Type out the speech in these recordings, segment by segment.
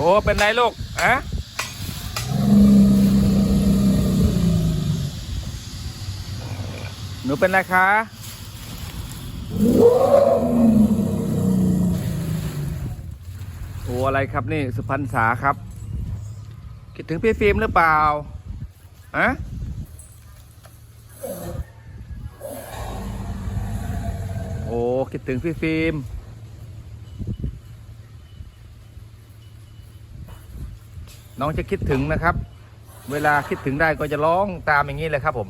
อ้เป็นไรลูกอะหนูเป็นไรคะโอ้อะไรครับนี่สุพรรณษาครับ คิดถึงพี่ฟิล์มหรือเปล่าอะโอ้คิดถึงพี่ฟิล์ม น้องจะคิดถึงนะครับ เวลาคิดถึงได้ก็จะร้องตามอย่างนี้เลยครับผม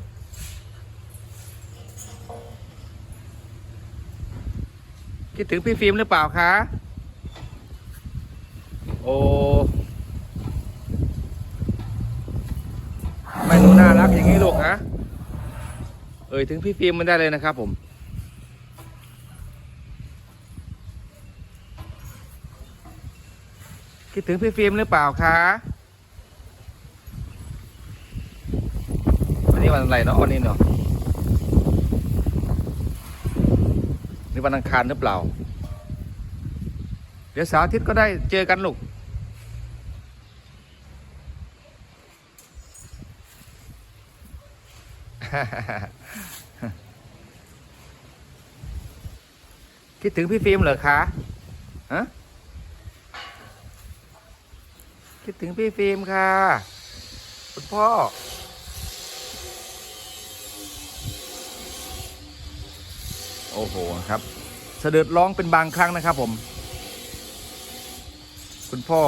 คิดถึงพี่ฟิล์มหรือเปล่าคะโอ้ทำไม่หนูน่ารักอย่างนี้ลูกฮะเอ่ยถึงพี่ฟิล์มมันได้เลยนะครับผมคิดถึงพี่ฟิล์มหรือเปล่าคะ นี้วันอะไรเนาะวันนี้เนาะนี่วันอังคารหรือเปล่า เดี๋ยวเสาร์อาทิตย์ก็ได้เจอกันลูกคิดถึงพี่ฟิล์มเหรอคะฮะคิดถึงพี่ฟิล์มค่ะ คุณพ่อ โอ้โหครับเสด็จร้องเป็นบางครั้งนะครับผม คุณพ่อ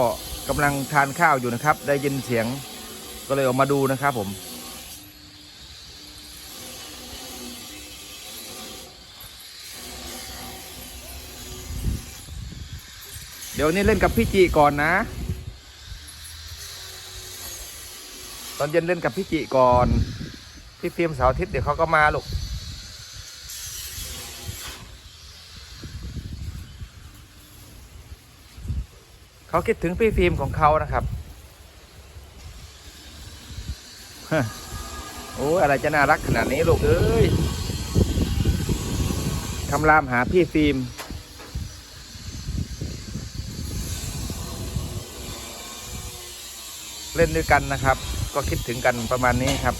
กำลังทานข้าวอยู่นะครับ ได้ยินเสียงก็เลยออกมาดูนะครับผมเดี๋ยวนี้เล่นกับพี่จีก่อนนะ ตอนเย็นเล่นกับพี่จิก่อน พี่ฟิล์มเสาร์อาทิตย์เดี๋ยวเขาก็มาลูก เขาคิดถึงพี่ฟิล์มของเขานะครับฮะโอ้ยอะไรจะน่ารักขนาดนี้ลูกเอ้ยคำรามหาพี่ฟิล์มเล่นด้วยกันนะครับ ก็คิดถึงกันประมาณนี้ครับ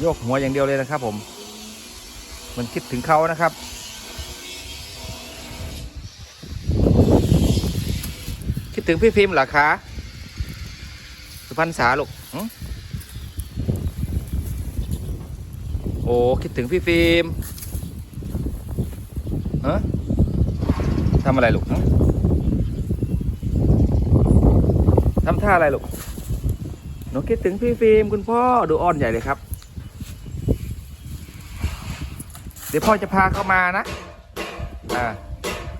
โยกหัวอย่างเดียวเลยนะครับ ผม มันคิดถึงเขานะครับคิดถึงพี่ฟิล์มเหรอคะ สุพรรณษาลูกโอ้ คิดถึงพี่ฟิล์มฮะทำอะไรลูกฮะทำท่าอะไรลูก หนูคิดถึงพี่ฟิล์มคุณพ่อ ดูอ้อนใหญ่เลยครับ เดี๋ยวพ่อจะพาเข้ามานะ อ่า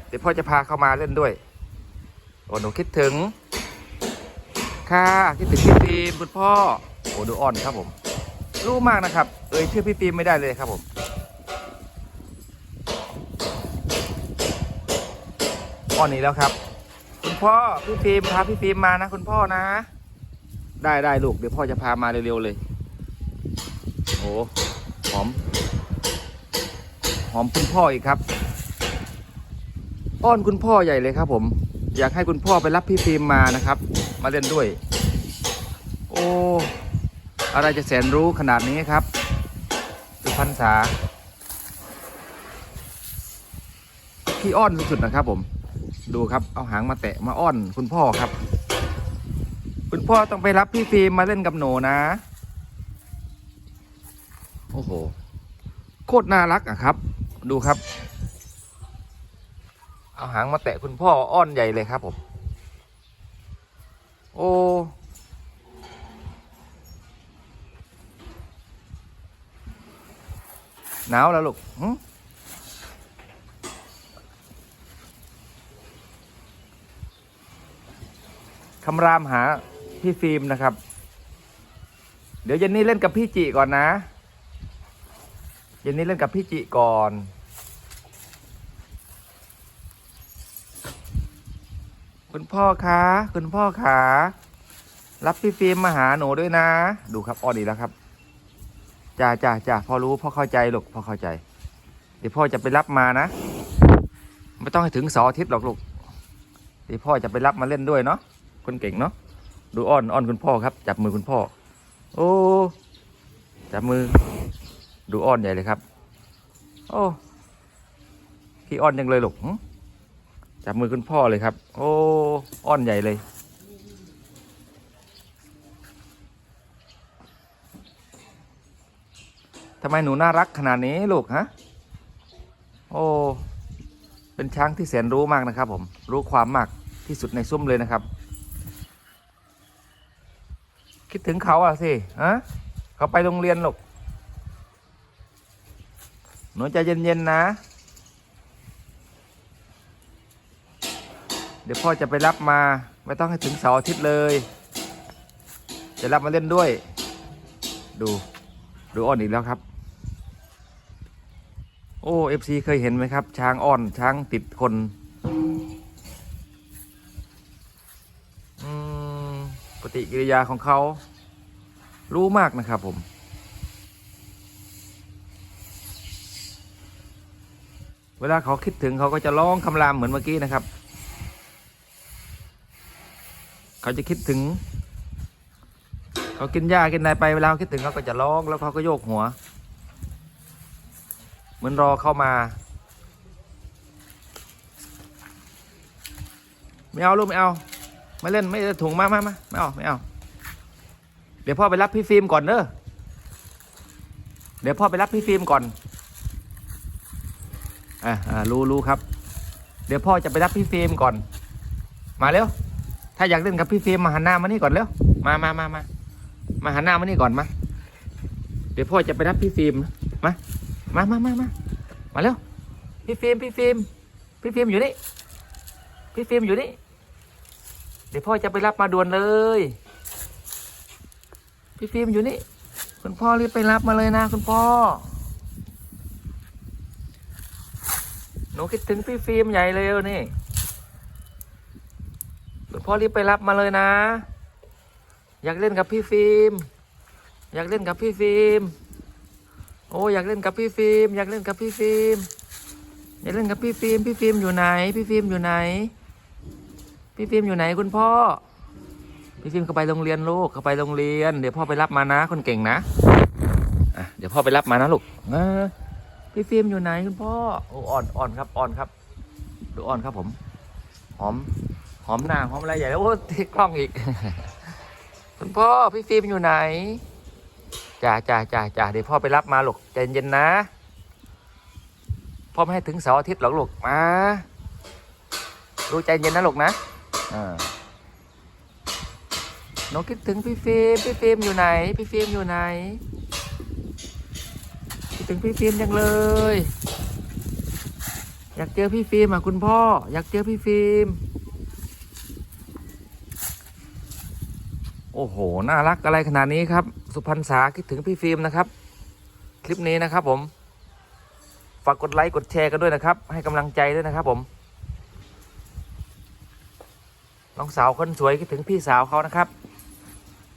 เดี๋ยวพ่อจะพาเข้ามาเล่นด้วยโอ้หนูคิดถึง ค่ะ คิดถึงพี่ฟิล์มคุณพ่อ โอ้ดูอ้อนครับผม รู้มากนะครับ เอ่ยชื่อพี่ฟิล์มไม่ได้เลยครับผมอ้อนนี้แล้วครับ คุณพ่อ พี่ฟิล์มพาพี่ฟิล์มมานะ คุณพ่อนะ ได้ได้ลูก เดี๋ยวพ่อจะพามาเร็วๆเลย โอ้หอม หอมคุณพ่ออีกครับ อ้อนคุณพ่อใหญ่เลยครับ ผม อยากให้คุณพ่อไปรับพี่ฟิล์มมานะครับ มาเล่นด้วย โอ้อะไรจะแสนรู้ขนาดนี้ครับสุพรรณษาพี่อ้อนสุดๆนะครับ ผม ดูครับ เอาหางมาแตะมาอ้อนคุณพ่อครับ คุณพ่อต้องไปรับพี่ฟิล์มมาเล่นกับหนูนะ โอ้โห โคตรน่ารักอะครับ ดูครับ เอาหางมาแตะคุณพ่ออ้อนใหญ่เลยครับผม โอ้ หนาวแล้วลูกคำรามหาพี่ฟิล์มนะครับ เดี๋ยวเย็นนี้เล่นกับพี่จิก่อนนะ เย็นนี้เล่นกับพี่จิก่อน คุณพ่อคะคุณพ่อคะรับพี่ฟิล์มมาหาหนูด้วยนะ ดูครับอ้อนอีกแล้วครับจ้าจ้าจ้าพอรู้พ่อเข้าใจลูกพ่อเข้าใจ เดี๋ยวพ่อจะไปรับมานะ ไม่ต้องให้ถึงเสาร์อาทิตย์หรอกลูกเดี๋ยวพ่อจะไปรับมาเล่นด้วยเนาะคนเก่งเนาะดูอ้อนอ้อนคุณพ่อครับ จับมือคุณพ่อ โอ้จับมือ ดูอ้อนใหญ่เลยครับ โอ้ขี้อ้อนยังเลยลูกจับมือคุณพ่อเลยครับ โอ้อ้อนใหญ่เลย ทำไมหนูน่ารักขนาดนี้ลูกฮะ โอ้ เป็นช้างที่แสนรู้มากนะครับ ผม รู้ความมากที่สุดในซุ้มเลยนะครับ คิดถึงเขาอะสิฮะเขาไปโรงเรียนลูก นูใจเย็นๆนะ เดี๋ยวพ่อจะไปรับมา ไม่ต้องให้ถึงเสาร์อาทิตย์เลย จะรับมาเล่นด้วย ดู ดูอ้อนอีกแล้วครับ โอ้เอฟซีเคยเห็นไหมครับ ช้างอ้อน ช้างติดคนปฏิกิริยาของเขารู้มากนะครับผม เวลาเขาคิดถึงเขาก็จะร้องคำรามเหมือนเมื่อกี้นะครับ เขาจะคิดถึง เขากินหญ้ากินอะไรไปเวลาเขาคิดถึงเขาก็จะร้องแล้วเขาก็โยกหัว เหมือนรอเข้ามาไม่เอาลูกไม่เอาไม่เล่นไม่ถุงมามามาไม่เอาไม่เอาเดี๋ยวพ่อไปรับพี่ฟิล์มก่อนเนอะเดี๋ยวพ่อไปรับพี่ฟิล์มก่อน อ่าอ่ารู้รู้ครับ เดี๋ยวพ่อจะไปรับพี่ฟิล์มก่อน มาเร็ว ถ้าอยากเล่นกับพี่ฟิล์มมาหันหน้ามานี่ก่อนเร็ว มามามามามาหันหน้ามานี่ก่อนมา เดี๋ยวพ่อจะไปรับพี่ฟิล์มมา มามามามามาเร็ว พี่ฟิล์มพี่ฟิล์มพี่ฟิล์มอยู่นี่ พี่ฟิล์มอยู่นี่ เดี๋ยวพ่อจะไปรับมาด่วนเลย พี่ฟิล์มอยู่นี่ คุณพ่อรีบไปรับมาเลยนะ คุณพ่อ ห นูคิดถึงพี่ฟิล์มใหญ่เลยนี่คุณพ่อรีบไปรับมาเลยนะ อยากเล่นกับพี่ฟิล์มอยากเล่นกับพี่ฟิล์มโอ้อยากเล่นกับพี่ฟิล์มอยากเล่นกับพี่ฟิล์มอยากเล่นกับพี่ฟิล์มพี่ฟิล์มอยู่ไหน พี่ฟิล์มอยู่ไหน พี่ฟิล์มอยู่ไหนคุณพ่อ พี่ฟิล์มเขาไปโรงเรียนลูกเขาไปโรงเรียน เดี๋ยวพ่อไปรับมานะ คนเก่งนะอะเดี๋ยวพ่อไปรับมานะลูกเออ พี่ฟิล์มอยู่ไหนคุณพ่อโอ้อ่อนอ่อนครับอ่อนครับ ดูอ่อนครับผม หอม หอมหน้าหอมอะไรใหญ่แล้วโอ้ติดกล้องอีก คุณพ่อพี่ฟิล์มอยู่ไหนจ้าจ้าจ้าจ้าเดี๋ยวพ่อไปรับมาลูกใจเย็นๆนะพ่อไม่ให้ถึงเสาร์อาทิตย์หรอกลูกมาดูใจเย็นนะลูกนะอ่าหนูคิดถึงพี่ฟิล์มพี่ฟิล์มอยู่ไหน พี่ฟิล์มอยู่ไหนคิด ถึงพี่ฟิล์มจังเลย อยากเจอพี่ฟิล์มอะคุณพ่อ อยากเจอพี่ฟิล์มโอ้โห น่ารักอะไรขนาดนี้ครับ สุพรรณษาคิดถึงพี่ฟิล์มนะครับ คลิปนี้นะครับผม ฝากกดไลค์กดแชร์กันด้วยนะครับ ให้กำลังใจด้วยนะครับผม น้องสาวคนสวยคิดถึงพี่สาวเขานะครับ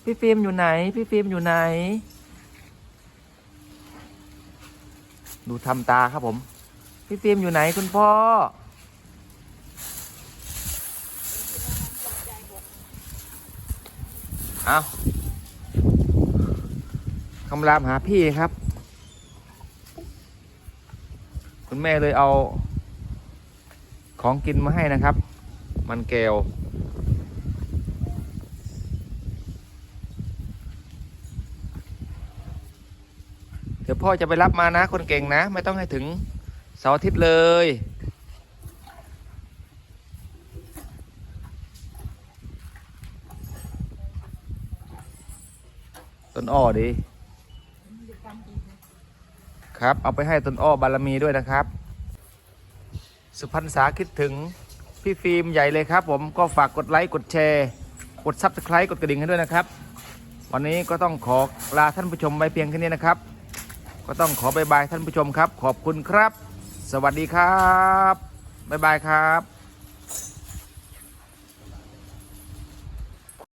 พี่ฟิล์มอยู่ไหน พี่ฟิล์มอยู่ไหน ดูทำตาครับผม พี่ฟิล์มอยู่ไหนคุณพ่อ เอาคำรามหาพี่ครับ คุณแม่เลยเอา ของกินมาให้นะครับ มันแก้ว เดี๋ยวพ่อจะไปรับมานะคนเก่งนะ ไม่ต้องให้ถึงเสาร์อาทิตย์เลย ต้นอ้อดีครับ เอาไปให้ต้นอ้อบารมีด้วยนะครับ สุพรรณษาคิดถึงพี่ฟิล์มใหญ่เลยครับผมก็ฝากกดไลค์กดแชร์ กดซับสไครต์กดกระดิ่งให้ด้วยนะครับ วันนี้ก็ต้องขอลาท่านผู้ชมไปเพียงแค่นี้นะครับ ก็ต้องขอบายบายท่านผู้ชมครับ ขอบคุณครับ สวัสดีครับบายบายครับ